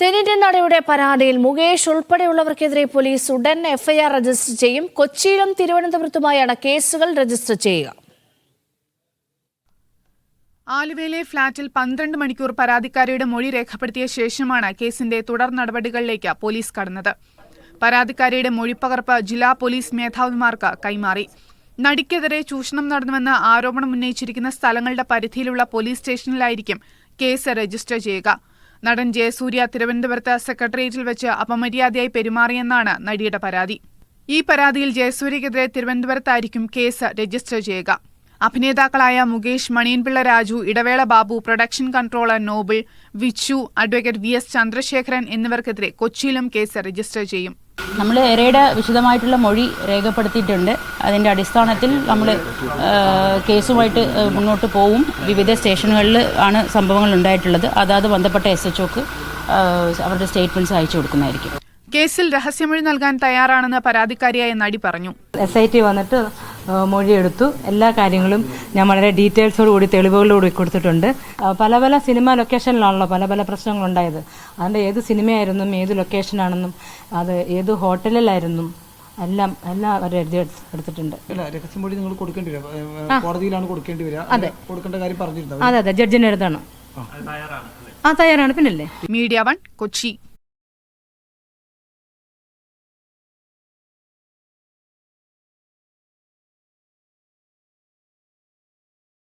തെന്നിന്ത്യൻ നടയുടെ പരാതിയിൽ മുകേഷ് ഉൾപ്പെടെയുള്ളവർക്കെതിരെ പോലീസ് ഉടൻ എഫ്ഐആർ രജിസ്റ്റർ ചെയ്യും. കൊച്ചിയിലും തിരുവനന്തപുരത്തുമായാണ് കേസുകൾ രജിസ്റ്റർ ചെയ്യുക. ആലുവയിലെ ഫ്ളാറ്റിൽ പന്ത്രണ്ട് മണിക്കൂർ പരാതിക്കാരിയുടെ മൊഴി രേഖപ്പെടുത്തിയ ശേഷമാണ് കേസിന്റെ തുടർ നടപടികളിലേക്ക് പോലീസ് കടന്നത്. പരാതിക്കാരിയുടെ മൊഴിപ്പകർപ്പ് ജില്ലാ പോലീസ് മേധാവിമാർക്ക് കൈമാറി. നടിക്കെതിരെ ചൂഷണം നടന്നുവെന്ന് ആരോപണം ഉന്നയിച്ചിരിക്കുന്ന സ്ഥലങ്ങളുടെ പരിധിയിലുള്ള പോലീസ് സ്റ്റേഷനിലായിരിക്കും കേസ് രജിസ്റ്റർ ചെയ്യുക. നടൻ ജയസൂര്യ തിരുവനന്തപുരത്ത് സെക്രട്ടേറിയറ്റിൽ വെച്ച് അപമര്യാദയായി പെരുമാറിയെന്നാണ് നടിയുടെ പരാതി. ഈ പരാതിയിൽ ജയസൂര്യക്കെതിരെ തിരുവനന്തപുരത്തായിരിക്കും കേസ് രജിസ്റ്റർ ചെയ്യുക. അഭിനേതാക്കളായ Mukesh Maniyanpilla Raju Idavela Babu production controller Noble Vichu advocate V S Chandrasekharan എന്നിവർക്കെതിരെ കൊച്ചിയിലും കേസ് രജിസ്റ്റർ ചെയ്യും. നമ്മൾ എരയുടെ വിശദമായിട്ടുള്ള മൊഴി രേഖപ്പെടുത്തിയിട്ടുണ്ട്. അതിന്റെ അടിസ്ഥാനത്തിൽ നമ്മൾ കേസുമായിട്ട് മുന്നോട്ട് പോവും. വിവിധ സ്റ്റേഷനുകളിൽ ആണ് സംഭവങ്ങൾ ഉണ്ടായിട്ടുള്ളത്. അതാത് ബന്ധപ്പെട്ട എസ് എച്ച് അവരുടെ സ്റ്റേറ്റ്മെന്റ്സ് അയച്ചു കൊടുക്കുന്നതായിരിക്കും. കേസിൽ രഹസ്യമൊഴി നൽകാൻ തയ്യാറാണെന്ന് പരാതിക്കാരിയായ നടി പറഞ്ഞു. എസ് ഐ ടി വന്നിട്ട് മൊഴിയെടുത്തു. എല്ലാ കാര്യങ്ങളും ഞാൻ വളരെ ഡീറ്റെയിൽസോടുകൂടി തെളിവുകളോടുകൂടി കൊടുത്തിട്ടുണ്ട്. പല പല സിനിമ ലൊക്കേഷനിലാണല്ലോ പല പല പ്രശ്നങ്ങളുണ്ടായത്. അതിന്റെ ഏത് സിനിമയായിരുന്നും ഏത് ലൊക്കേഷനാണെന്നും അത് ഏത് ഹോട്ടലിലായിരുന്നു എല്ലാം എല്ലാം അവർ എഴുതി എടുത്ത്- എടുത്തിട്ടുണ്ട്. രഹസ്യമൊഴി നിങ്ങൾ കൊടുക്കേണ്ടി വരും. കോടതിയിലാണ് കൊടുക്കേണ്ടി വരിക. അതെ. കൊടുക്കേണ്ട കാര്യം പറഞ്ഞിരുന്നു? അതെ അതെ. ജഡ്ജിന് എഴുതണം ആ തയ്യാറാണ്. പിന്നല്ലേ? Media One Kochi.